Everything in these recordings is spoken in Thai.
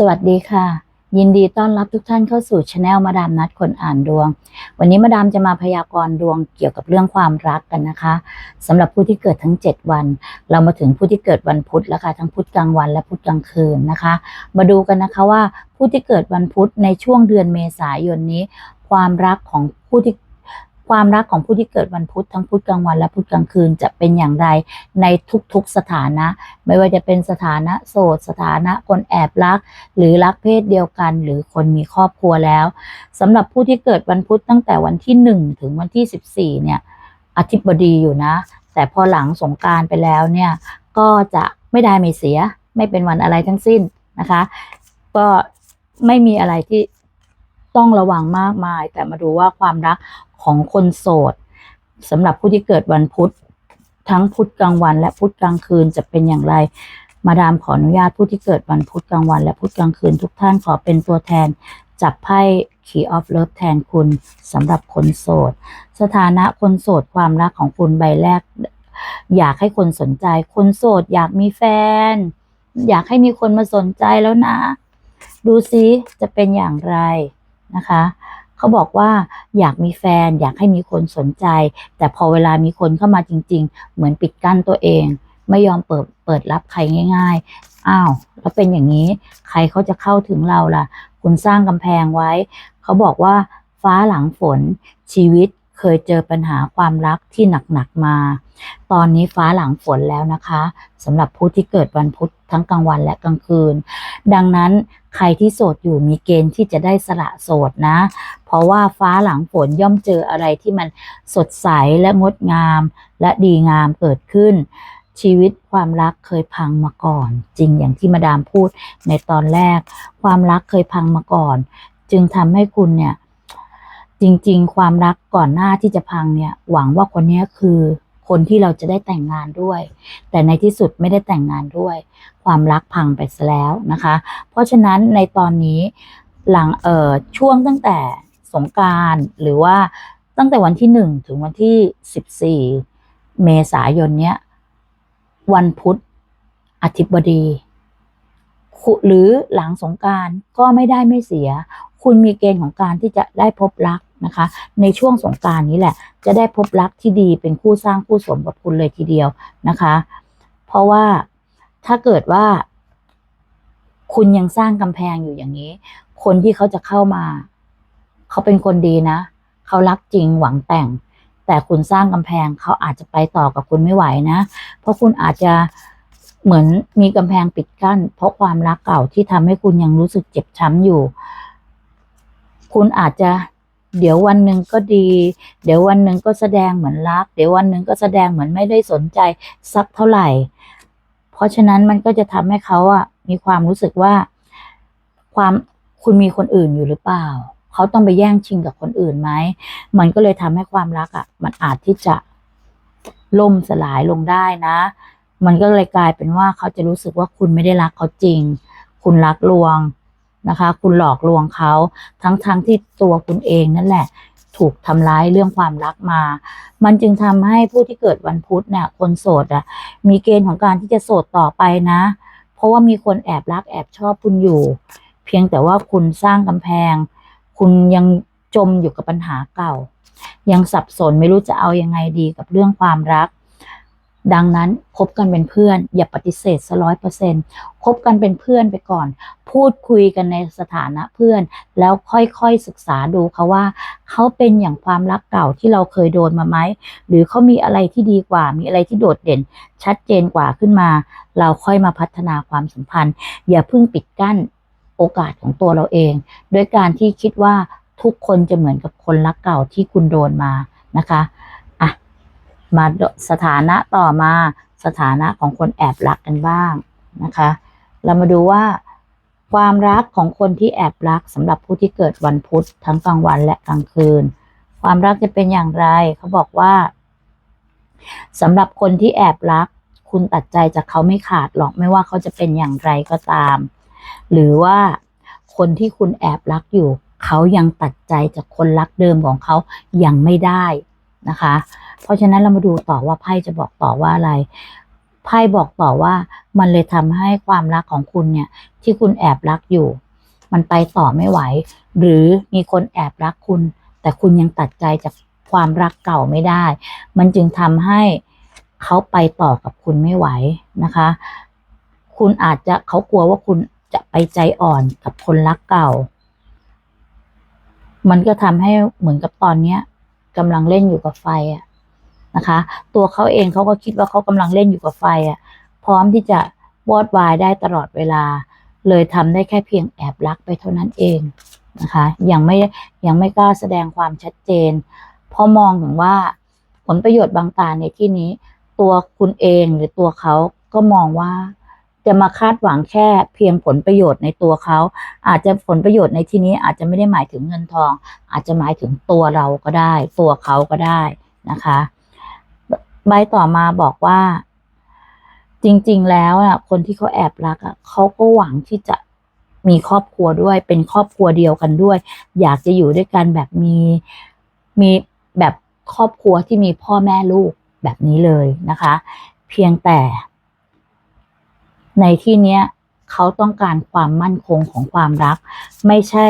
สวัสดีค่ะ ยินดีต้อนรับทุกท่านเข้าสู่ช anel มาดามนัดคนอ่านดวง วันนี้มาดามจะมาพยากรณ์ดวงเกี่ยวกับเรื่องความรักกันนะคะสำหรับผู้ที่เกิดทั้ง 7 วัน เรามาถึงผู้ที่เกิดวันพุธแล้วค่ะทั้งพุธกลางวันและพุธกลางคืนนะคะ มาดูกันนะคะว่าผู้ที่เกิดวันพุธในช่วงเดือนเมษายนนี้ ความรักของผู้ที่ ความรักของผู้ที่เกิดวันพุธทั้งพุธกลางวันและพุธกลางคืนจะเป็นอย่างไรในทุกๆสถานะ ไม่ว่าจะเป็นสถานะโสดสถานะคนแอบรัก หรือรักเพศเดียวกัน หรือคนมีครอบครัวแล้วสำหรับผู้ที่เกิดวันพุธตั้งแต่วันที่ 1 ถึงวันที่ 14 เนี่ยอธิบดีอยู่นะ แต่พอหลังสงการไปแล้วเนี่ยก็จะไม่ได้ไม่เสีย ไม่เป็นวันอะไรทั้งสิ้นนะคะ ก็ไม่มีอะไรที่ ต้องระวังมากมาย แต่มาดูว่าความรักของคนโสดสำหรับผู้ที่เกิดวันพุธ ทั้งพุธกลางวัน และพุธกลางคืนจะเป็นอย่างไร มาดามขออนุญาตผู้ที่เกิดวันพุธกลางวัน และพุธกลางคืนทุกท่านขอเป็นตัวแทนจับไพ่ Key of Love แทนคุณสำหรับคนโสด สถานะคนโสดความรักของคุณใบแรก อยากให้คนสนใจ คนโสดอยากมีแฟน อยากให้มีคนมาสนใจแล้วนะ ดูซิจะเป็นอย่างไร นะคะเขาบอกว่าอยากมีแฟนอยากให้มีคนสนใจ แต่พอเวลามีคนเข้ามาจริง ๆ เหมือนปิดกั้นตัวเอง ไม่ยอมเปิดเปิดรับใครง่าย ๆ อ้าว แล้วเป็นอย่างนี้ใครเขาจะเข้าถึงเราล่ะ คุณสร้างกำแพงไว้ เขาบอกว่าฟ้าหลังฝนชีวิตเคยเจอปัญหาความรักที่หนักๆมา ตอนนี้ฟ้าหลังฝนแล้วนะคะสำหรับผู้ที่เกิดวันพุธทั้งกลางวันและกลางคืน ดังนั้น ใครที่โสดอยู่มีเกณฑ์ที่จะได้สละโสดนะ เพราะว่าฟ้าหลังฝนย่อมเจออะไรที่มันสดใสและงดงามและดีงามเกิดขึ้น ชีวิตความรักเคยพังมาก่อน จริงอย่างที่มาดามพูดในตอนแรก ความรักเคยพังมาก่อน จึงทำให้คุณเนี่ยจริง ๆ ความรักก่อนหน้าที่จะพังเนี่ย หวังว่าคนนี้คือ คนที่เราจะได้แต่งงานด้วย แต่ในที่สุดไม่ได้แต่งงานด้วย ความรักพังไปซะแล้วนะคะ เพราะฉะนั้นในตอนนี้หลังเอ่อช่วงตั้งแต่สงการหรือว่าตั้งแต่วันที่หนึ่งถึงวันที่สิบสี่เมษายนเนี้ยวันพุธอาทิตย์บดี หรือหลังสงการก็ไม่ได้ไม่เสีย คุณมีเกณฑ์ของการที่จะได้พบรัก นะคะ ในช่วงสงการนี้แหละ จะได้พบรักที่ดีเป็นคู่สร้างคู่สมกับคุณเลยทีเดียวนะคะ เพราะว่าถ้าเกิดว่า คุณยังสร้างกำแพงอยู่อย่างนี้ คนที่เขาจะเข้ามา เขาเป็นคนดีนะ เขารักจริงหวังแต่ง แต่คุณสร้างกำแพงเขาอาจจะไปต่อกับคุณไม่ไหวนะ เพราะคุณอาจจะเหมือนมีกำแพงปิดกั้น เพราะความรักเก่าที่ทำให้คุณยังรู้สึกเจ็บช้ำอยู่ คุณอาจจะ เดี๋ยววันหนึ่งก็ดี เดี๋ยววันหนึ่งก็แสดงเหมือนรัก เดี๋ยววันหนึ่งก็แสดงเหมือนไม่ได้สนใจสักเท่าไหร่ เพราะฉะนั้นมันก็จะทำให้เขาอะมีความรู้สึกว่า ความคุณมีคนอื่นอยู่หรือเปล่า เขาต้องไปแย่งชิงกับคนอื่นไหม มันก็เลยทำให้ความรักอะมันอาจที่จะล่มสลายลงได้นะ มันก็เลยกลายเป็นว่าเขาจะรู้สึกว่าคุณไม่ได้รักเขาจริง คุณรักลวง นะคะ คุณหลอกลวงเขาทั้งๆทที่ตัวคุณเองนั่นแหละ ถูกทำร้ายเรื่องความรักมา มันจึงทำให้ผู้ที่เกิดวันพุธเนี่ยคนโสดอะมีเกณฑ์ของการที่จะโสดต่อไปนะ เพราะว่ามีคนแอบรักแอบชอบคุณอยู่ เพียงแต่ว่าคุณสร้างกำแพง คุณยังจมอยู่กับปัญหาเก่า ยังสับสนไม่รู้จะเอายังไงดีกับเรื่องความรัก ดังนั้นคบกันเป็นเพื่อน อย่าปฏิเสธซะร้อยเปอร์เซ็นคบกันเป็นเพื่อนไปก่อน พูดคุยกันในสถานะเพื่อน แล้วค่อยๆศึกษาดูเขาว่า เขาเป็นอย่างความรักเก่าที่เราเคยโดนมาไหมหรือเขามีอะไรที่ดีกว่า มีอะไรที่โดดเด่น ชัดเจนกว่าขึ้นมา เราค่อยมาพัฒนาความสัมพันธ์ อย่าเพิ่งปิดกั้นโอกาสของตัวเราเองด้วยการที่คิดว่าทุกคนจะเหมือนกับคนรักเก่าที่คุณโดนมานะคะ มาสถานะต่อมาสถานะของคนแอบรักกันบ้างนะคะ เรามาดูว่า ความรักของคนที่แอบรักสำหรับผู้ที่เกิดวันพุธทั้งกลางวันและกลางคืน ความรักจะเป็นอย่างไร เขาบอกว่าสำหรับคนที่แอบรัก คุณตัดใจจากเขาไม่ขาดหรอกไม่ว่าเขาจะเป็นอย่างไรก็ตาม หรือว่าคนที่คุณแอบรักอยู่ เขายังตัดใจจากคนรักเดิมของเขายังไม่ได้ นะคะ เพราะฉะนั้นเรามาดูต่อว่าไพ่จะบอกต่อว่าอะไร ไพ่บอกต่อว่ามันเลยทำให้ความรักของคุณเนี่ย ที่คุณแอบรักอยู่ มันไปต่อไม่ไหว หรือมีคนแอบรักคุณ แต่คุณยังตัดใจจากความรักเก่าไม่ได้ มันจึงทำให้เขาไปต่อกับคุณไม่ไหวนะคะ คุณอาจจะเขากลัวว่าคุณจะไปใจอ่อนกับคนรักเก่า มันก็ทำให้เหมือนกับตอนเนี้ย กำลังเล่นอยู่กับไฟอะนะคะ ตัวเขาเองเขาก็คิดว่าเขากำลังเล่นอยู่กับไฟอะพร้อมที่จะวอดวายได้ตลอดเวลา เลยทำได้แค่เพียงแอบรักไปเท่านั้นเองนะคะยังไม่ยังไม่กล้าแสดงความชัดเจน เพราะมองถึงว่าผลประโยชน์บางตาในที่นี้ ตัวคุณเองหรือตัวเขาก็มองว่า จะมาคาดหวังแค่เพียงผลประโยชน์ในตัวเขา อาจจะผลประโยชน์ในที่นี้อาจจะไม่ได้หมายถึงเงินทอง อาจจะหมายถึงตัวเราก็ได้ ตัวเขาก็ได้นะคะ ใบต่อมาบอกว่า จริง ๆ แล้วอะคนที่เขาแอบรักอะเขาก็หวังที่จะมีครอบครัวด้วย เป็นครอบครัวเดียวกันด้วย อยากจะอยู่ด้วยกันแบบมีมีแบบครอบครัวที่มีพ่อแม่ลูกแบบนี้เลยนะคะ เพียงแต่ ในที่เนี้ยเขาต้องการความมั่นคงของความรัก ไม่ใช่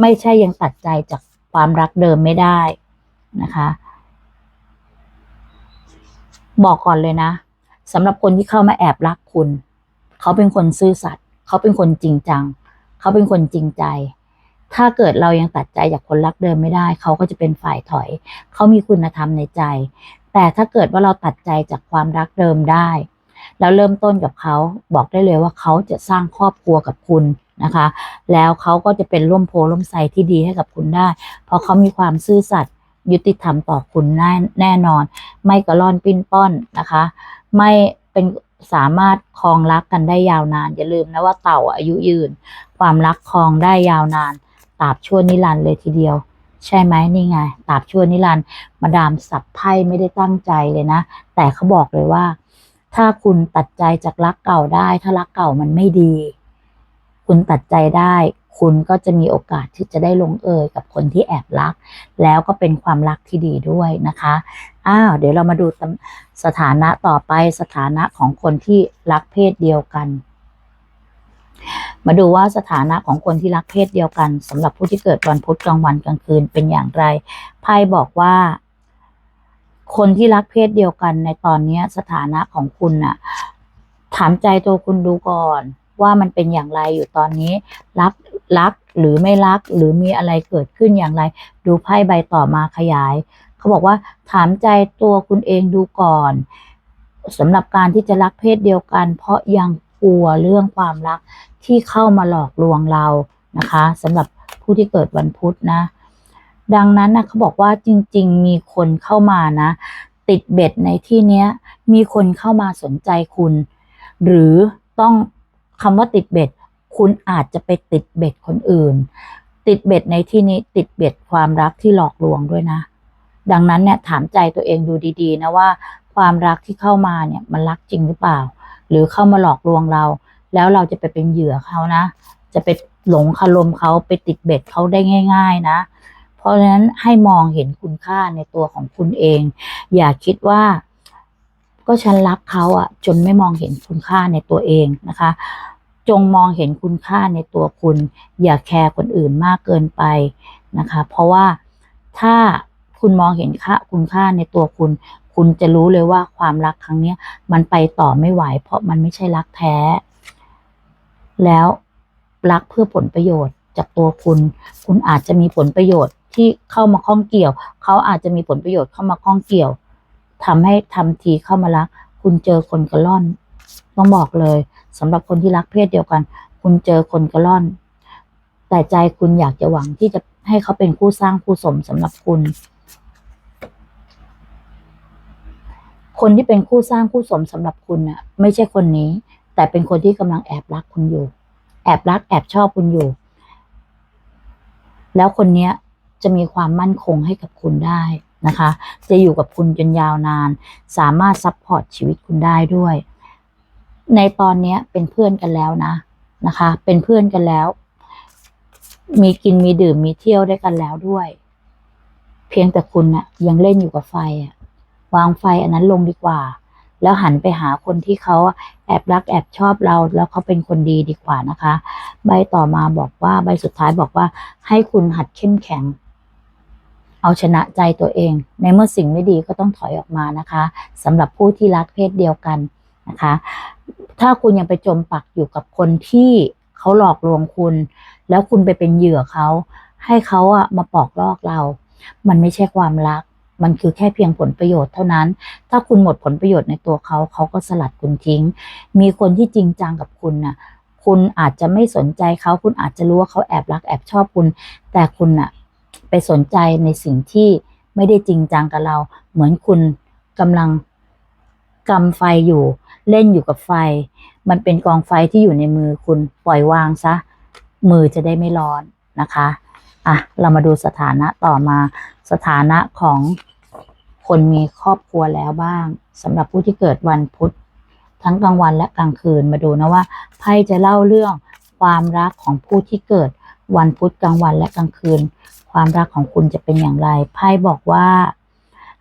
ไม่ใช่ยังตัดใจจากความรักเดิมไม่ได้นะคะ บอกก่อนเลยนะสำหรับคนที่เข้ามาแอบรักคุณ เขาเป็นคนซื่อสัตย์เขาเป็นคนจริงจัง เขาเป็นคนจริงใจ ถ้าเกิดเรายังตัดใจจากคนรักเดิมไม่ได้ เขาก็จะเป็นฝ่ายถอย เขามีคุณธรรมในใจ แต่ถ้าเกิดว่าเราตัดใจจากความรักเดิมได้ แล้วเริ่มต้นกับเขาบอกได้เลยว่าเขาจะสร้างครอบครัวกับคุณนะคะ แล้วเขาก็จะเป็นร่มโพล่มไทรที่ดีให้กับคุณได้ เพราะเขามีความซื่อสัตย์ยุติธรรมต่อคุณแน่แน่นอน ไม่กระล่อนปิ้นป้อนนะคะ ไม่เป็นสามารถครองรักกันได้ยาวนาน อย่าลืมนะว่าเต่าอายุยืน ความรักครองได้ยาวนานตราบชั่วนิรันดร์เลยทีเดียว ใช่ไหมนี่ไงตราบชั่วนิรันดร์มาดามสับไพ่ไม่ได้ตั้งใจเลยนะ แต่เขาบอกเลยว่า ถ้าคุณตัดใจจากรักเก่าได้ ถ้ารักเก่ามันไม่ดี คุณตัดใจได้ คุณก็จะมีโอกาสที่จะได้ลงเอยกับคนที่แอบรัก แล้วก็เป็นความรักที่ดีด้วยนะคะ อ้าว เดี๋ยวเรามาดูสถานะต่อไปสถานะของคนที่รักเพศเดียวกันมาดูว่าสถานะของคนที่รักเพศเดียวกันสำหรับผู้ที่เกิดวันพุธกลางวันกลางคืนเป็นอย่างไรไพ่บอกว่า คนที่รักเพศเดียวกันในตอนนี้สถานะของคุณน่ะ ถามใจตัวคุณดูก่อน ว่ามันเป็นอย่างไรอยู่ตอนนี้ รักรักหรือไม่รักหรือมีอะไรเกิดขึ้นอย่างไร ดูไพ่ใบต่อมาขยาย เขาบอกว่า ถามใจตัวคุณเองดูก่อนสำหรับการที่จะรักเพศเดียวกัน เพราะยังกลัวเรื่องความรักที่เข้ามาหลอกลวงเรานะคะสำหรับผู้ที่เกิดวันพุธนะ ดังนั้นนะเขาบอกว่าจริง ๆ มีคนเข้ามานะ ติดเบ็ดในที่เนี้ย มีคนเข้ามาสนใจคุณ หรือต้องคำว่าติดเบ็ด คุณอาจจะไปติดเบ็ดคนอื่น ติดเบ็ดในที่นี้ติดเบ็ดความรักที่หลอกลวงด้วยนะ ดังนั้นเนี่ยถามใจตัวเองดูดีๆ นะว่า ความรักที่เข้ามาเนี่ยมันรักจริงหรือเปล่า หรือเข้ามาหลอกลวงเรา แล้วเราจะไปเป็นเหยื่อเขานะ จะไปหลงคารมเขาไปติดเบ็ดเขาได้ง่าย ๆ นะ ราะฉะนั้นให้มองเห็นคุณค่าในตัวของคุณเอง อย่าคิดว่า ก็ฉันรักเขาอะจนไม่มองเห็นคุณค่าในตัวเองนะคะ จงมองเห็นคุณค่าในตัวคุณ อย่าแคร์คนอื่นมากเกินไปนะคะ เพราะว่าถ้าคุณมองเห็นค่าคุณค่าในตัวคุณ คุณจะรู้เลยว่าความรักครั้งนี้มันไปต่อไม่ไหว เพราะมันไม่ใช่รักแท้ แล้วรักเพื่อผลประโยชน์จากตัวคุณ คุณอาจจะมีผลประโยชน์ ที่เข้ามาข้องเกี่ยว เขาอาจจะมีผลประโยชน์เข้ามาข้องเกี่ยวทำให้ทำทีเข้ามารัก คุณเจอคนกระล่อน ต้องบอกเลยสำหรับคนที่รักเพศเดียวกัน คุณเจอคนกระล่อน แต่ใจคุณอยากจะหวังที่จะให้เขาเป็นคู่สร้างคู่สมสำหรับคุณ คนที่เป็นคู่สร้างคู่สมสำหรับคุณน่ะ ไม่ใช่คนนี้ แต่เป็นคนที่กำลังแอบรักคุณอยู่ แอบรักแอบชอบคุณอยู่แล้วคนเนี้ย จะมีความมั่นคงให้กับคุณได้นะคะ จะอยู่กับคุณจนยาวนาน สามารถซัพพอร์ตชีวิตคุณได้ด้วย ในตอนนี้เป็นเพื่อนกันแล้วนะนะคะ เป็นเพื่อนกันแล้ว มีกินมีดื่มมีเที่ยวด้วยกันแล้วด้วย เพียงแต่คุณน่ะยังเล่นอยู่กับไฟอะวางไฟอันนั้นลงดีกว่า แล้วหันไปหาคนที่เขาแอบรักแอบชอบเรา แล้วเขาเป็นคนดีดีกว่านะคะ ใบต่อมาบอกว่าใบสุดท้ายบอกว่า ให้คุณหัดเข้มแข็ง เอาชนะใจตัวเอง ในเมื่อสิ่งไม่ดีก็ต้องถอยออกมานะคะสำหรับผู้ที่รักเพศเดียวกันนะคะ ถ้าคุณยังไปจมปักอยู่กับคนที่เขาหลอกลวงคุณ แล้วคุณไปเป็นเหยื่อเขาให้เขาอะมาปอกลอกเรา มันไม่ใช่ความรัก มันคือแค่เพียงผลประโยชน์เท่านั้น ถ้าคุณหมดผลประโยชน์ในตัวเขา เขาก็สลัดคุณทิ้ง มีคนที่จริงจังกับคุณน่ะ คุณอาจจะไม่สนใจเขา คุณอาจจะรู้ว่าเขาแอบรักแอบชอบคุณ แต่คุณน่ะ สนใจในสิ่งที่ไม่ได้จริงจังกับเรา เหมือนคุณกำลังกำไฟอยู่ เล่นอยู่กับไฟ มันเป็นกองไฟที่อยู่ในมือคุณปล่อยวางซะ มือจะได้ไม่ร้อนนะคะอะเรามาดูสถานะต่อมาสถานะของคนมีครอบครัวแล้วบ้างสำหรับผู้ที่เกิดวันพุธทั้งกลางวันและกลางคืนมาดูนะว่าไพ่จะเล่าเรื่องความรักของผู้ที่เกิดวันพุธกลางวันและกลางคืน ความรักของคุณจะเป็นอย่างไรไพ่บอกว่า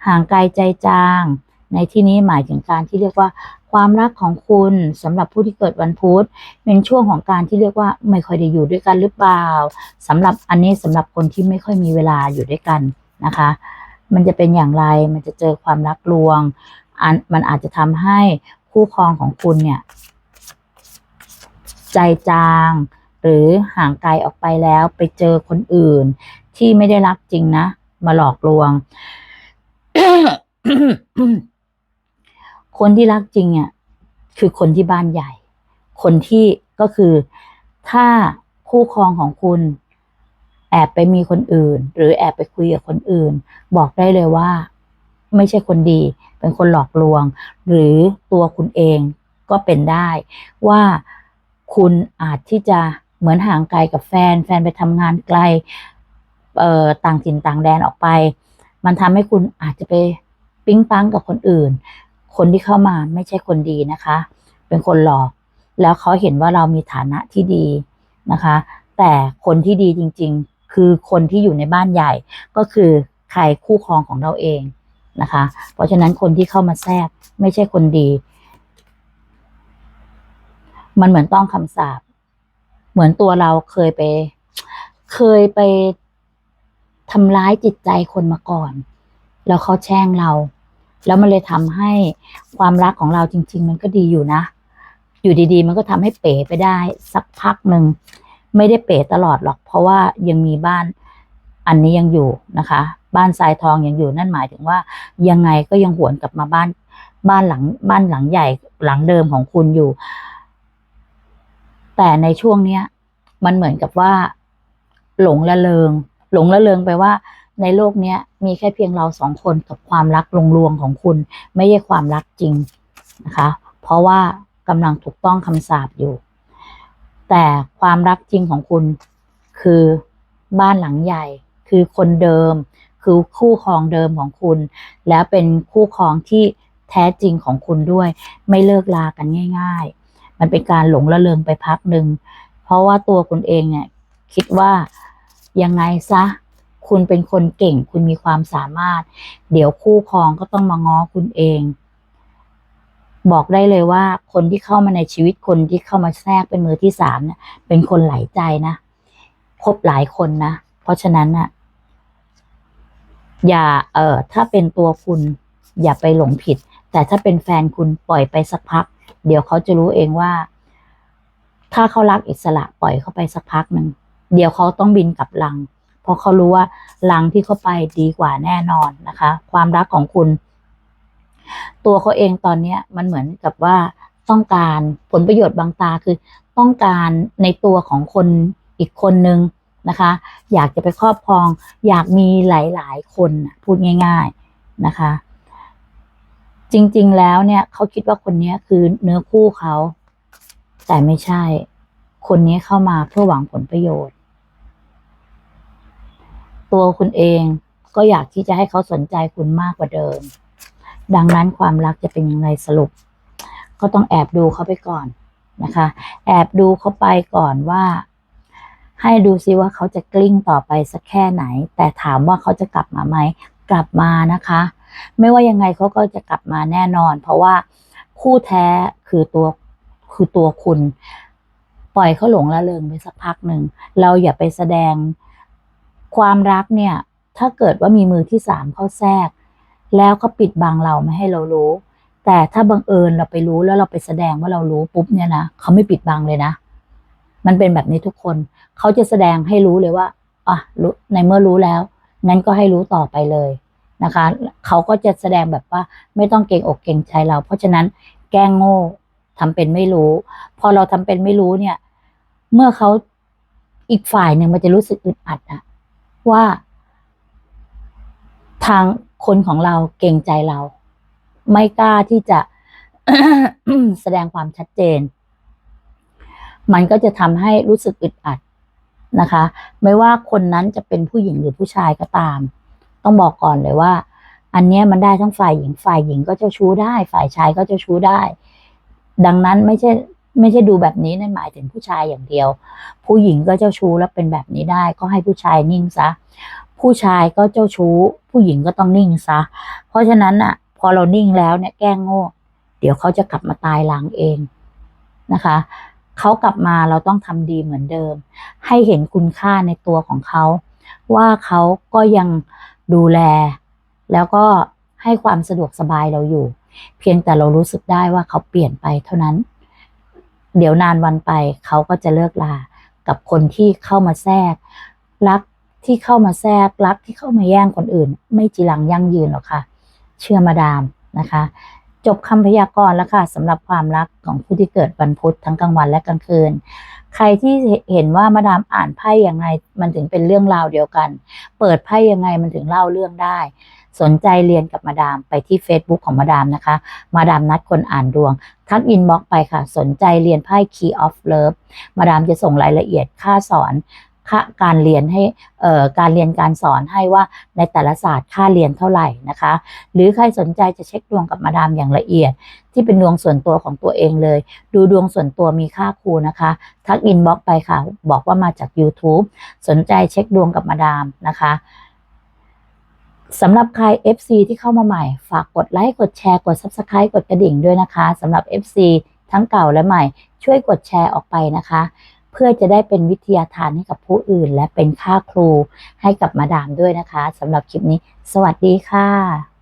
ห่างไกลใจจาง ในที่นี้หมายถึงการที่เรียกว่า ความรักของคุณสำหรับผู้ที่เกิดวันพุธเป็นช่วงของการที่เรียกว่าไม่ค่อยได้อยู่ด้วยกันหรือเปล่าสำหรับอันนี้สำหรับคนที่ไม่ค่อยมีเวลาอยู่ด้วยกันนะคะ มันจะเป็นอย่างไรมันจะเจอความรักลวงอันมันอาจจะทำให้คู่ครองของคุณเนี่ย ใจจาง หรือห่างไกลออกไปแล้วไปเจอคนอื่น ที่ไม่ได้รักจริงนะ มาหลอกลวง คนที่รักจริงอะคือคนที่บ้านใหญ่ คนที่ก็คือถ้าคู่ครองของคุณ แอบไปมีคนอื่น หรือแอบไปคุยกับคนอื่น บอกได้เลยว่า ไม่ใช่คนดี เป็นคนหลอกลวง หรือตัวคุณเองก็เป็นได้ว่าคุณอาจที่จะ เหมือนห่างไกลกับแฟน แฟนไปทำงานไกลเอ่อต่างถิ่นต่างแดนออกไป มันทำให้คุณอาจจะไปปิ๊งปังกับคนอื่น คนที่เข้ามาไม่ใช่คนดีนะคะ เป็นคนหลอก แล้วเขาเห็นว่าเรามีฐานะที่ดีนะคะ แต่คนที่ดีจริง ๆ คือคนที่อยู่ในบ้านใหญ่ ก็คือใครคู่ครองของเราเองนะคะ เพราะฉะนั้นคนที่เข้ามาแทรกไม่ใช่คนดี มันเหมือนต้องคำสาป เหมือนตัวเราเคยไป เคยไปทำร้ายจิตใจคนมาก่อน แล้วเขาแช่งเรา แล้วมันเลยทำให้ความรักของเราจริง ๆ มันก็ดีอยู่นะ อยู่ดีๆ มันก็ทำให้เป๋ไปได้ สักพักหนึ่งไม่ได้เป๋ตลอดหรอก เพราะว่ายังมีบ้านอันนี้ยังอยู่นะคะ บ้านทรายทองยังอยู่นั่นหมายถึงว่ายังไงก็ยังหวนกลับมาบ้านบ้านหลังบ้านหลังใหญ่หลังเดิมของคุณอยู่ แต่ในช่วงเนี้ยมันเหมือนกับว่า หลงละเริงหลงละเริงไปว่า ในโลกเนี้ยมีแค่เพียงเราสองคนกับความรักลงลวงของคุณ ไม่ใช่ความรักจริงนะคะ เพราะว่ากำลังถูกต้องคำสาปอยู่ แต่ความรักจริงของคุณคือบ้านหลังใหญ่ คือคนเดิม คือคู่ครองเดิมของคุณ แล้วเป็นคู่ครองที่แท้จริงของคุณด้วย ไม่เลิกลากันง่าย ๆ มันเป็นการหลงละเริงไปพักหนึ่ง เพราะว่าตัวคุณเองเนี่ยคิดว่ายังไงซะ คุณเป็นคนเก่ง คุณมีความสามารถ เดี๋ยวคู่ครองก็ต้องมาง้อคุณเอง บอกได้เลยว่า คนที่เข้ามาในชีวิตคนที่เข้ามาแทรกเป็นมือที่สามเนี่ยเป็นคนหลายใจนะคบหลายคนนะ เพราะฉะนั้นน่ะอย่าเออถ้าเป็นตัวคุณอย่าไปหลงผิด แต่ถ้าเป็นแฟนคุณปล่อยไปสักพัก เดี๋ยวเขาจะรู้เองว่า ถ้าเขารักอิสระปล่อยเขาไปสักพักหนึ่งเดี๋ยวเขาต้องบินกลับลัง เพราะเขารู้ว่าลังที่เขาไปดีกว่าแน่นอนนะคะ ความรักของคุณ ตัวเขาเองตอนเนี้ยมันเหมือนกับว่าต้องการผลประโยชน์บางตาคือ ต้องการในตัวของคนอีกคนนึงนะคะ อยากจะไปครอบครอง อยากมีหลาย ๆ คนพูดง่าย ๆนะคะ จริง ๆ แล้วเนี่ยเขาคิดว่าคนนี้คือเนื้อคู่เขา แต่ไม่ใช่ คนนี้เข้ามาเพื่อหวังผลประโยชน์ ตัวคุณเองก็อยากที่จะให้เขาสนใจคุณมากกว่าเดิม ดังนั้นความรักจะเป็นยังไงสรุป ก็ต้องแอบดูเขาไปก่อนนะคะ แอบดูเขาไปก่อนว่า ให้ดูซิว่าเขาจะกลิ้งต่อไปสักแค่ไหน แต่ถามว่าเขาจะกลับมาไหม กลับมานะคะ ไม่ว่ายังไงเขาก็จะกลับมาแน่นอน เพราะว่าคู่แท้คือตัวคือตัวคุณ ปล่อยเขาหลงละเลงไปสักพักหนึ่ง เราอย่าไปแสดงความรักเนี่ย ถ้าเกิดว่ามีมือที่สามเข้าแทรก แล้วเขาปิดบังเราไม่ให้เรารู้ แต่ถ้าบังเอิญเราไปรู้แล้วเราไปแสดงว่าเรารู้ปุ๊บเนี่ยนะเขาไม่ปิดบังเลยนะ มันเป็นแบบนี้ทุกคน เขาจะแสดงให้รู้เลยว่าอะในเมื่อรู้แล้ว งั้นก็ให้รู้ต่อไปเลย นะคะ เขาก็จะแสดงแบบว่าไม่ต้องเกรงอกเกรงใจเรา เพราะฉะนั้นแกล้งโง่ทำเป็นไม่รู้ พอเราทำเป็นไม่รู้เนี่ย เมื่อเขาอีกฝ่ายหนึ่งมันจะรู้สึกอึดอัดอะว่า ทางคนของเราเกรงใจเรา ไม่กล้าที่จะแสดงความชัดเจน มันก็จะทำให้รู้สึกอึดอัดนะคะ ไม่ว่าคนนั้นจะเป็นผู้หญิงหรือผู้ชายก็ตาม ต้องบอกก่อนเลยว่า อันเนี้ยมันได้ทั้งฝ่ายหญิงฝ่ายหญิงก็เจ้าชู้ได้ ฝ่ายชายก็เจ้าชู้ได้ ดังนั้นไม่ใช่ไม่ใช่ดูแบบนี้นั่นหมายถึงผู้ชายอย่างเดียว ผู้หญิงก็เจ้าชู้แล้วเป็นแบบนี้ได้ ก็ให้ผู้ชายนิ่งซะผู้ชายก็เจ้าชู้ ผู้หญิงก็ต้องนิ่งซะเพราะฉะนั้นอะ พอเรานิ่งแล้วเนี่ยแกล้งโง่ เดี๋ยวเขาจะกลับมาตายหลังเองนะคะเขากลับมาเราต้องทำดีเหมือนเดิม ให้เห็นคุณค่าในตัวของเขา ว่าเขาก็ยัง ดูแล แล้วก็ให้ความสะดวกสบายเราอยู่ เพียงแต่เรารู้สึกได้ว่าเขาเปลี่ยนไปเท่านั้น เดี๋ยวนานวันไปเขาก็จะเลิกลากับคนที่เข้ามาแทรก รักที่เข้ามาแทรกรักที่เข้ามาแย่งคนอื่น ไม่จีรังยั่งยืนหรอกค่ะ เชื่อมาดามนะคะ จบคำพยากรณ์แล้วค่ะสำหรับความรักของผู้ที่เกิดวันพุธทั้งกลางวันและกลางคืน ใครที่เห็นว่ามาดามอ่านไพ่อยังไงมันถึงเป็นเรื่องราวเดียวกัน เปิดไพ่ยังไงมันถึงเล่าเรื่องได้ สนใจเรียนกับมาดามไปที่ Facebook ของมาดามนะคะ มาดามนัดคนอ่านดวง ทักอินบ็อกไปค่ะ สนใจเรียนไพ่ Key of Love มาดามจะส่งรายละเอียดค่าสอน การเรียนให้เอ่อการเรียนการสอนให้ว่าในแต่ละศาสตร์ค่าเรียนเท่าไหร่นะคะ หรือใครสนใจจะเช็คดวงกับมาดามอย่างละเอียด ที่เป็นดวงส่วนตัวของตัวเองเลย ดูดวงส่วนตัวมีค่าครูนะคะ ทักอินบ็อกไปค่ะ บอกว่ามาจาก YouTube สนใจเช็คดวงกับมาดามนะคะสำหรับใคร FC ที่เข้ามาใหม่ ฝากกดไลค์กดแชร์กด Subscribe กดกระดิ่งด้วยนะคะสำหรับ FC ทั้งเก่าและใหม่ช่วยกดแชร์ออกไปนะคะ เพื่อจะได้เป็นวิทยาทานให้กับผู้อื่น และเป็นค่าครูให้กับมาดามด้วยนะคะสำหรับคลิปนี้ สวัสดีค่ะ